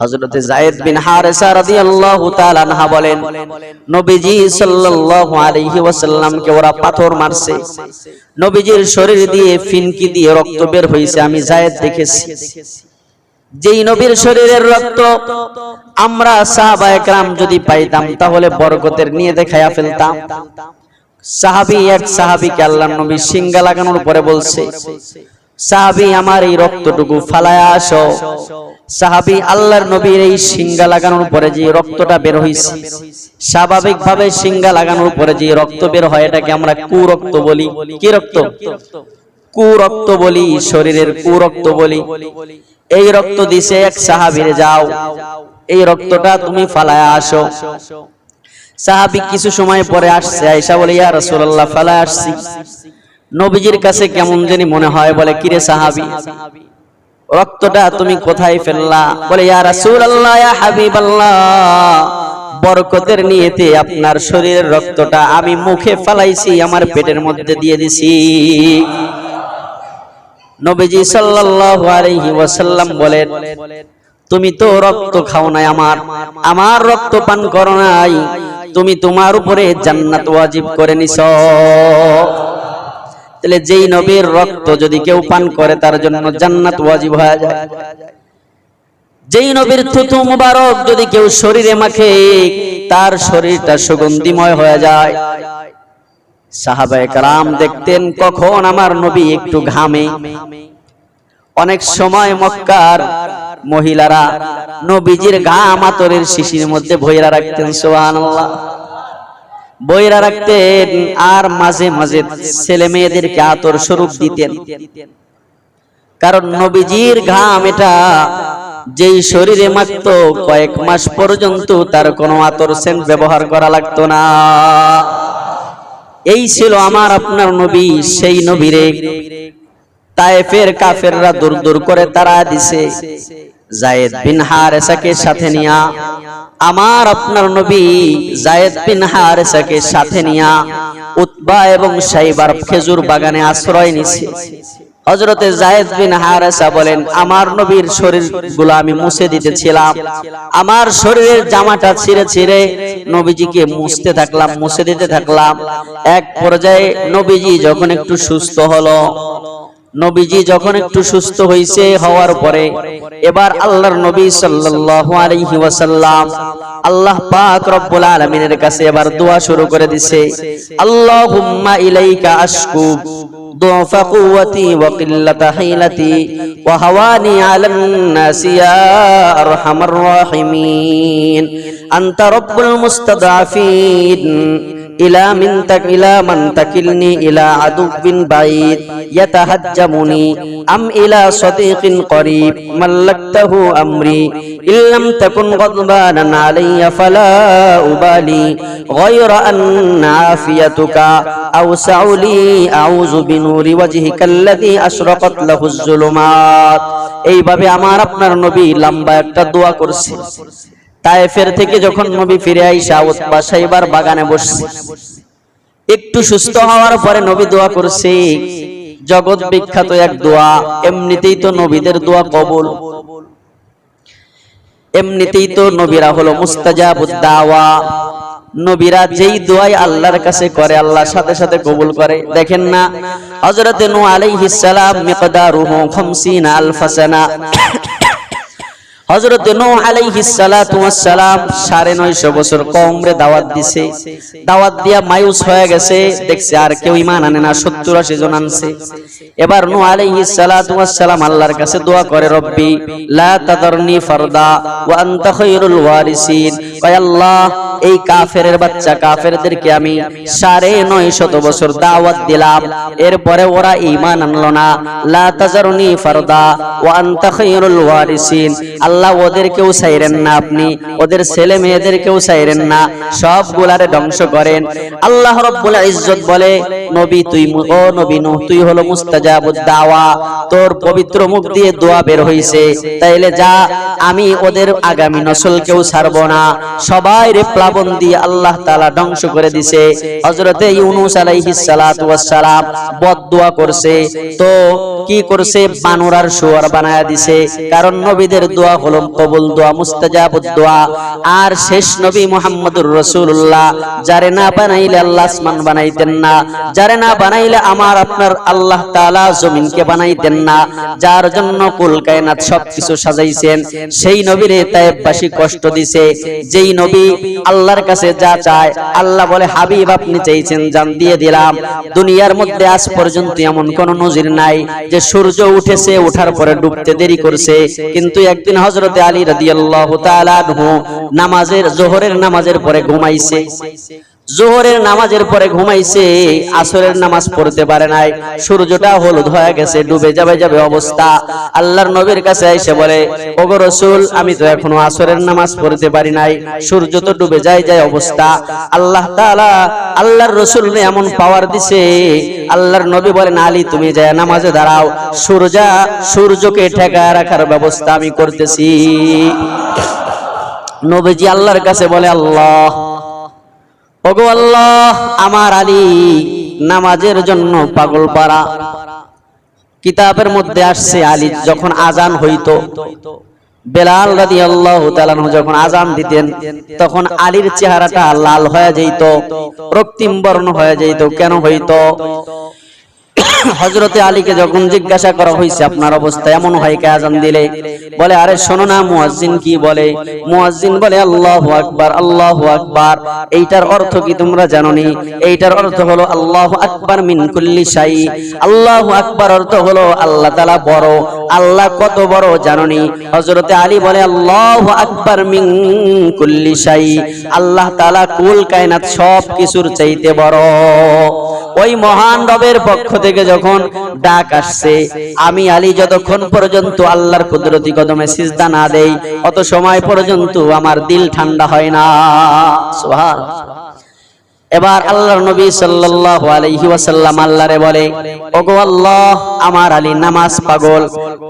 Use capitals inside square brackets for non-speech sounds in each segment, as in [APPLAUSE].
হযরতে যায়েদ বিন হারেসা রাদিয়াল্লাহু তাআলা বলেন, নবীজি সাল্লাল্লাহু আলাইহি ওরা পাথর মারছে। নবীজির শরীর দিয়ে ফিনকি দিয়ে রক্ত বের হইছে, আমি যায়েদ দেখেছি। যেই নবীর শরীরের রক্ত আমরা সাহাবা একরাম যদি পাইতাম, তাহলে বরকতের নিয়ে দেখাইয়া ফেলতাম। সাহাবী এক সাহাবীকে আল্লাহর নবী সিঙ্গা লাগানোর পরে বলছে সাহাবী আমার এই রক্তটুকু ফালায়া আসো। সাহাবী আল্লাহর নবীর এই সিঙ্গা লাগানোর পরে যে রক্তটা বের হইছে, স্বাভাবিকভাবে সিঙ্গা লাগানোর পরে যে রক্ত বের হয়, এটাকে আমরা কুরক্ত বলি। কি রক্ত? কুরক্ত বলি, শরীরের কুরক্ত বলি। এই রক্ত দিছে এক সাহাবীরে, যাও, এই রক্তটা তুমি ফালায়া আসো। সাহাবি কিছু সময় পরে আসছে, আয়েশা বলে, ইয়া রাসূলুল্লাহ, ফালায়া আসছি। নবীজির কাছে কেমন জানি মনে হয়, বলে, কিরে সাহাবী, রক্তটা তুমি কোথায় ফেললা? বলে বরকতের নিয়েতে আপনার শরীরের রক্তটা আমি মুখে ফেলাইছি, আমার পেটের মধ্যে দিয়ে দিছি। নবীজি সাল্লাল্লাহু আলাইহি ওয়াসাল্লাম বলেন, তুমি তো রক্ত খাও নাই আমার আমার রক্ত পান করো নাই, তুমি তোমার উপরে জান্নাত ওয়াজিব করে নিছ। তাহলে যেই নবীর রক্ত যদি কেউ পান করে, তার জন্য জান্নাত ওয়াজিব হয়ে যায়। যেই নবীর থুতু মুবারক যদি কেউ শরীরে মাখে, তার শরীরটা সুগন্ধিময় হয়ে যায়। সাহাবায়ে কারাম দেখতেন কখন আমার নবী একটু ঘামে। অনেক সময় মক্কার মহিলারা নবীজির ঘাম আতরের শিশির মধ্যে ভৈরা রাখতেন, সুবহানাল্লাহ। বইরা রাখতেন আর মাঝে মাঝে ছেলে মেয়েদেরকে আতর স্বরূপ দিতেন। কারণ নবীজির ঘাম এটা যেই শরীরে মাখত, কয়েক মাস পর্যন্ত তার কোনো আতর সেন্ট ব্যবহার করা লাগতো না। এই ছিল আমার আপনার নবী, সেই নবীরে। তায়েফের কাফেররা দূর দূর করে তারা দিছে। জায়েদ বিন হারেসাকে সাথে নিয়া, আমার আপনার নবী জায়েদ বিন হারেসাকে সাথে নিয়া উতবা এবং সাইবার খেজুর বাগানে আশ্রয় নিছে। হজরতে বিন হারেসা বলেন, আমার নবীর শরীর আমি মুছে দিতেছিলাম। আমার শরীরের জামাটা ছিঁড়ে ছিঁড়ে নবীজিকে মুছতে থাকলাম, মুছে দিতে থাকলাম। এক পর্যায়ে নবীজি যখন একটু সুস্থ হলো নবীজি যখন একটু সুস্থ হয়েছে হওয়ার পরে এবার আল্লাহর নবী সাল্লাল্লাহু আলাইহি ওয়াসাল্লাম আল্লাহ পাক রব্বুল আলামিনের কাছে এবার দোয়া শুরু করে দিছে আল্লাহুম্মা ইলাইকা আশকু ضعف قوتي وقلة حيلتي وهواني على الناس يا أرحم الراحمين أنت رب المستضعفين ইলা মিন তাক ইলা মান তাকিলনি ইলা আদুবিন ইয়াতাহাজ্জামুনি, আম ইলা সাদিকিন করিব, মাল্লাকতাহু আমরি, ইল্লাম তাকুন গাদবানান আলাইয়া ফালা উবালি, গায়রা আন আফিয়াতুকা আওসাউ লি আউযু বিনুরি ওয়াজহিকাল্লাযী আশরাকাত জুলুমাত। এইভাবে আমার আপনার নবী লম্বা একটা দোয়া করছে। তায়েফের থেকে যখন নবী ফিরে আইসা উতবা সাইবার বাগানে বসছে। একটু সুস্থ হওয়ার পরে নবী দোয়া করছে, জগৎ বিখ্যাত এক দোয়া, এমনিতেই তো নবীদের দোয়া কবুল। এমনিতেই তো নবীরা হলো মুস্তাজাবুদ দাওয়া। নবীরা যেই দোয়াই আল্লাহর কাছে করে, আল্লাহ সাথে সাথে কবুল করে। দেখেন না, হযরতে নূহ আলাইহিস সালাম মিকদারুহু 50 আলফা সানা হযরত নূহ আলাইহিস সালাতু ওয়াস সালাম 950 বছর কওমরে দাওয়াত দিছে। দাওয়াত দিয়া মায়ুস হয়ে গেছে। দেখছে আর কেউ ঈমান আনে না 70 80 জন আনছে। এবার নূহ আলাইহিস সালাতু ওয়াস সালাম আল্লাহর কাছে দোয়া করে, রব্বি, লা তাদারনি ফারদা ওয়া আনতা খায়রুল ওয়ারিসিন। কয়, আল্লাহ এই কাফেরের বাচ্চা কাফেরদেরকে আমি সাড়ে নয় শত বছর দাওয়াত দিলাম। এরপরে ওরা ঈমান আনলো না। আল্লাহ ওদেরকেও চাইরেন না আপনি। ওদের ছেলে মেয়েদেরকেও চাইরেন না। সবগুলারে ধ্বংস করেন। আল্লাহ ইজ্জত বলে, নবী তুই ও নবী তুই হলো মুস্তাজাবুদ তোর পবিত্র মুখ দিয়ে দোয়া বের হইছে। তাইলে যা, আমি ওদের আগামী নসলকেও ছাড়বো না। সবাই রে প্লাবন দিয়ে আল্লাহ তাআলা ধ্বংস করে দিছে। হযরতে ইউনূস আলাইহিস সালাতু ওয়াস সালাম বদদুয়া করছে। তো কি করছে? বানরার শুয়ার বানায়া দিছে। কারণ নবীদের দোয়া হলো কবুল দোয়া মুস্তাজাবুদ দোয়া আর শেষ নবী মুহাম্মদুর রাসূলুল্লাহ, যারে না বানাইলে আল্লাহ আসমান বানাইতেন না, যারে না বানাইলে আমার আপনার আল্লাহ তাআলা জমিনকে বানাইতেন না, যার জন্য কুল কায়নাত সবকিছু সাজাইছেন। সেই নবীরে তায়েববাসী কষ্ট দিছে। যেই নবী আল্লাহর কাছে যা চায়, আল্লাহ বলে, হাবিব, আপনি চাইছেন জান দিয়ে দিলাম। দুনিয়ার মধ্যে আজ পর্যন্ত এমন কোন নজির নাই যে সূর্য উঠেছে, ওঠার পরে ডুবতে দেরি করছে। কিন্তু একদিন হজরতে আলী রাদিয়াল্লাহু তাআলা নামাজের, জোহরের নামাজের পরে ঘুমাইছে। জোহরের নামাজের পরে ঘুমাইছে, আসরের নামাজ পড়তে পারে নাই। সূর্যটা হলুদ হয়ে গেছে, ডুবে যাবে যাবে অবস্থা। আল্লাহর নবীর কাছে এসে বলে, ওগো রসুল, আমি তো এখনও আসরের নামাজ পড়তে পারি নাই। সূর্য তো ডুবে যায় যায় অবস্থা। আল্লাহ তাআলা, আল্লাহর রসুল এমন পাওয়ার দিছে। আল্লাহর নবী বলেন, আলী, তুমি যায় নামাজে দাঁড়াও। সূর্যা, সূর্যকে ঠেকায় রাখার ব্যবস্থা আমি করতেছি। নবীজি আল্লাহর কাছে বলে, আল্লাহ ওগো আল্লাহ, আমার আলী, নামাজের জন্য পাগল পারা। কিতাবের মধ্যে আসছে আলী, যখন আজান হইত। বেলাল রাদি আল্লাহ যখন আজান দিতেন, তখন আলীর চেহারাটা লাল হয়ে যেত রক্তিম বর্ণ হয়ে যেত কেন হইতো? হজরতে আলীকে যখন জিজ্ঞাসা করা হয়েছে আপনার অবস্থা এমন হয় কে? আজান দিলে বলে, আরে শোনো না মুয়াজ্জিন কি বলে? মুয়াজ্জিন বলে, আল্লাহু আকবার আল্লাহু আকবার। এইটার অর্থ কি তোমরা জানো নি এইটার অর্থ হলো, আল্লাহু আকবার মিন কুল্লি শাই। আল্লাহু আকবার অর্থ হলো, আল্লাহ তাআলা বড়। আল্লাহ কত বড় জানো নি হযরতে আলী বলে, আল্লাহু আকবার মিন কুল্লি শাই। আল্লাহ তাআলা কুল কায়নাত সব কিছুর চাইতে বড়। ওই মহান রবের পক্ষ থেকে যখন ডাক আসছে, আমি আলী যতক্ষণ পর্যন্ত আল্লাহর কুদরতি কদমে সিজদা না দেই, অত সময় পর্যন্ত আমার দিল ঠান্ডা হয় না। সুবহান এবার আল্লাহর নবী সাল্লাল্লাহু আলাইহি ওয়াসাল্লাম আল্লাহরে বলে, ওগো আল্লাহ, আমার আলী নামাজ পাগল।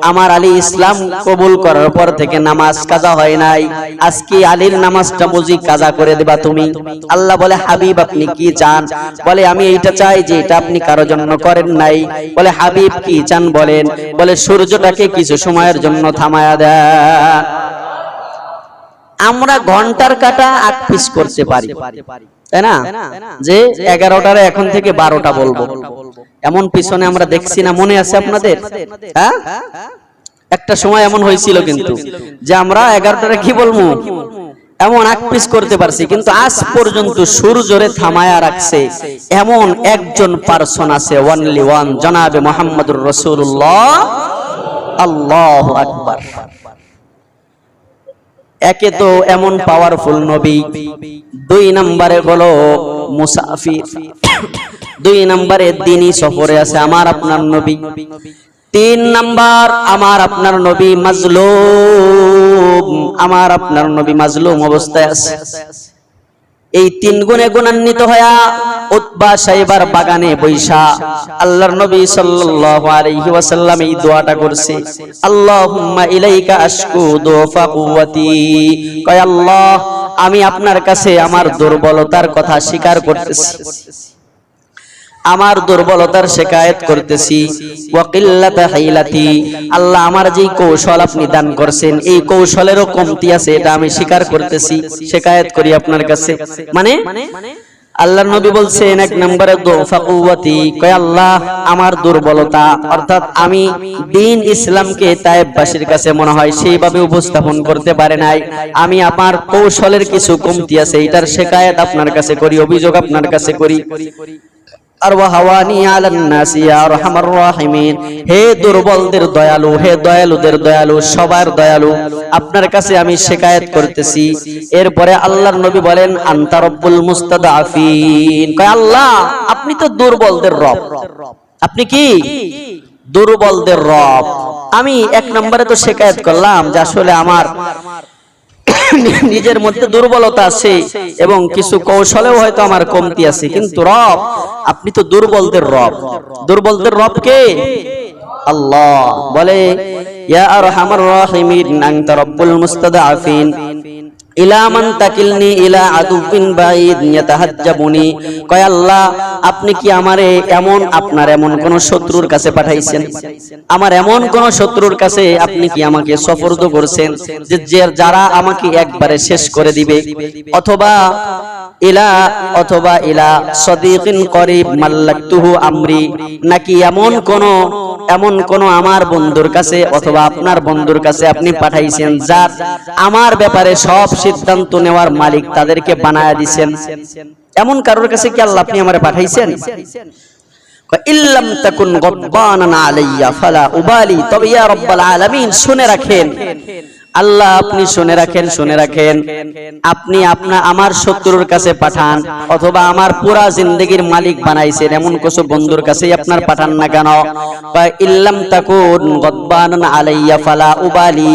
আমার আলী ইসলাম কবুল করার পর থেকে নামাজ কাজা হয় নাই। আজকে আলীর নামাজটা বুঝি কাজা করে দেবা তুমি? আল্লাহ বলে, হাবিব, আপনি কি চান? বলে, আমি এইটা চাই যে এটা আপনি কারও জন্য করেন নাই। বলে, হাবিব, কি চান বলেন? বলে, সূর্যটাকে কিছু সময়ের জন্য থামায়া দেন। আমরা ঘণ্টার কাটা আট পিস করতে পারি। তাই না? যে এগারোটার এখন থেকে বারোটা বলব। এমন পিছনে আমরা দেখছি না মনে আছে আপনাদের? হ্যাঁ? একটা সময় এমন হয়েছিল কিন্তু যে আমরা এগারোটারে কি বলব? এমন এক পিস করতে পারছি কিন্তু আজ পর্যন্ত সূর্যরে থামায়া রাখছে। এমন একজন পার্সন আছে ওয়ানলি ওয়ান জনাবে মোহাম্মদুর রসুল্লাহ আল্লাহ আকবার। একে তো এমন পাওয়ারফুল নবী। দুই নম্বরে হলো মুসাফির। দুই নম্বরে দিনই সফরে আছে আমার আপনার নবী। তিন নাম্বার আমার আপনার নবী মাজলুম। আমার আপনার নবী মাজলুম অবস্থায় আছে। এই তিন গুণে গুণান্বিত হয়া উতবা সাইবার বাগানে বৈশা আল্লাহর নবী সাল্লাল্লাহু আলাইহি ওয়াসাল্লাম এই দোয়াটা করছে। আল্লাহুম্মা ইলাইকা আশকু দুফা কুওয়াতি। কয় আল্লাহ, আমি আপনার কাছে আমার দুর্বলতার কথা স্বীকার করতেছি। আমার দুর্বলতার শেকায়ত করতেছি। হাইলাতি, আল্লাহ আমার যেই কৌশল আপনি দান করছেন, এই কৌশলেরও কমতি আছে, এটা আমি স্বীকার করতেছি, শেকায়ত করি আপনার কাছে। মানে? আল্লাহ নবী বলছেন এক নম্বরে আল্লাহ, আমার দুর্বলতা, অর্থাৎ আমি দিন ইসলামকে তায়েববাসীর কাছে মনে হয় সেইভাবে উপস্থাপন করতে পারে নাই। আমি আমার কৌশলের কিছু কমতি আছে, এটার শেকায়ত আপনার কাছে করি, অভিযোগ আপনার কাছে করি। হে দুর্বলদের দয়ালু, হে দয়ালুদের দয়ালু, সবার দয়ালু, আপনার কাছে আমি করতেছি। এরপরে আল্লাহর নবী বলেন, আনতা রব্বুল মুস্তাদাফিন। আল্লাহ, আপনি তো দুর্বলদের রব। আপনি কি? দুর্বলদের রব। আমি এক নম্বরে তো শিকায়েত করলাম যে আসলে আমার [COUGHS] নিজের মধ্যে দুর্বলতা আছে এবং কিছু কৌশলেও হয়তো আমার কমতি আছে। কিন্তু রব, আপনি তো দুর্বলদের রব। দুর্বলদের রব কে? আল্লাহ। বলে, ইয়া আরহামার রাহিমিন, আনতা রব্বুল মুস্তাদআফিন ইলা মান তাকিলনি ইলা আপনি কি আমারে এমন, আপনার এমন কোন শত্রুর কাছে পাঠাইছেন? আমার এমন কোন শত্রুর কাছে আপনি কি আমাকে সফরদ করছেন যে- যারা আমাকে একবারে শেষ করে দিবে? অথবা ইলা অথবা ইলা সদিকিন করিব মাল্লাকতুহু আমরি, নাকি এমন কোন এমন কোন আমার বন্ধুর কাছে অথবা আপনার বন্ধুর কাছে আপনি পাঠাইছেন, যার আমার ব্যাপারে সব সিদ্ধান্ত নেওয়ার মালিক তাদেরকে বানায় দিছেন। এমন কারোর কাছে কি আল্লাহ আপনি আমারে পাঠাইছেন? ইল্লাম তাকুন আলাইয়া, ফালা তবে ইয়া রব্বাল আলামিন, শুনে রাখেন আল্লাহ আপনি শুনে রাখেন শুনে রাখেন। আপনি আপনা আমার শত্রুর কাছে পাঠান, অথবা আমার পুরা জিন্দগির মালিক বানাইছেন, এমন কিছু বন্ধুর কাছে আপনার পাঠান না কেন? ইল্লাম তাকুন গব্বানান আলাইয়া ফালা উবালি।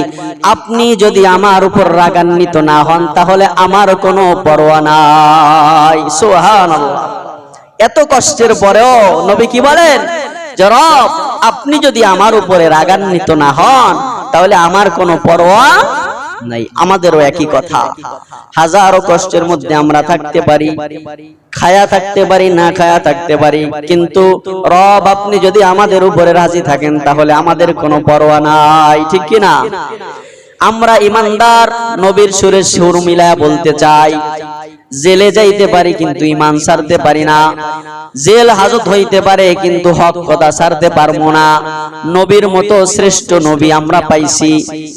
আপনি যদি আমার উপর রাগান্বিত না হন, তাহলে আমার কোনো পরোয়া নাই। সুবহানাল্লাহ। এত কষ্টের পরেও নবী কি বলেন? যে রব আপনি যদি আমার উপরে রাগান্বিত না হন তাহলে আমার কোনো পরোয়া নাই, আমাদেরও একই কথা। হাজারো কষ্টের মধ্যে আমরা থাকতে পারি, খায়া থাকতে পারি, না খায়া থাকতে পারি, কিন্তু রব আপনি যদি আমাদের উপরে রাজি থাকেন, তাহলে আমাদের কোনো পরোয়া নাই, ঠিক কি না আমরা ইমানদার নবীর সুরে সুর মিলায়া বলতে চাই জেলে যাইতে পারি কিন্তু ইমান সারতে পারি না। জেল হাজত হইতে পারে কিন্তু হক কথা সারতে পারব না। নবীর মতো শ্রেষ্ঠ নবী আমরা পাইছি।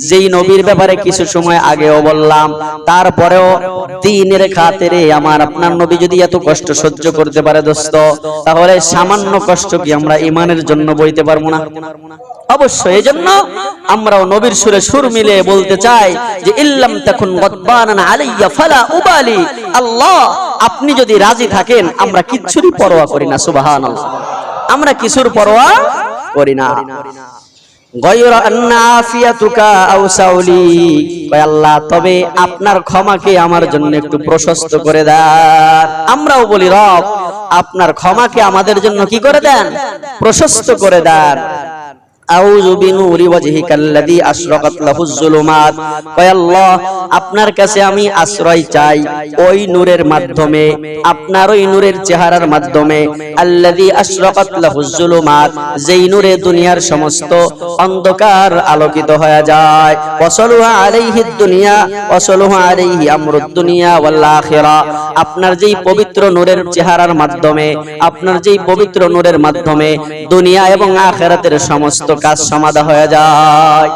যেই নবীর ব্যাপারে কিছু সময় আগেও বললাম, তারপরেও দিনের খাতেরে আমার আপনার নবী যদি এত কষ্ট সহ্য করতে পারে দোস্ত, তাহলে সামান্য কষ্ট কি আমরা ইমানের জন্য বইতে পারব না? অবশ্যই এই জন্য আমরাও নবীর সুরে সুর মিলে বলতে চাই যে, ইল্লাম তখন গদবানান আলাইয়া ফালা উবালি আল্লাহ আপনি যদি রাজি থাকেন, আমরা কিচ্ছুরই পরোয়া করি না, সুবহানাল্লাহ। আমরা কিছুর পরোয়া করি না। তবে আপনার ক্ষমাকে আমার জন্য একটু প্রশস্ত করে দেন। আমরাও বলি, রব, আপনার ক্ষমাকে আমাদের জন্য কি করে দেন? প্রশস্ত করে দেন। আপনার কাছে আমি আশ্রয় চাই ওই নূরের মাধ্যমে, আপনার ওই নূরের চেহারার মাধ্যমে। যেই নূরে দুনিয়ার সমস্ত অন্ধকার আলোকিত হয়ে যায়। ওয়াসালুহা আলাইহি দুনিয়া ওয়াসালুহা আলাইহি আমরুদ দুনিয়া ওয়াল আপনার যেই পবিত্র নূরের চেহারার মাধ্যমে, আপনার যেই পবিত্র নূরের মাধ্যমে দুনিয়া এবং আখেরাতের সমস্ত কাজ সমাধা হয়ে যায়।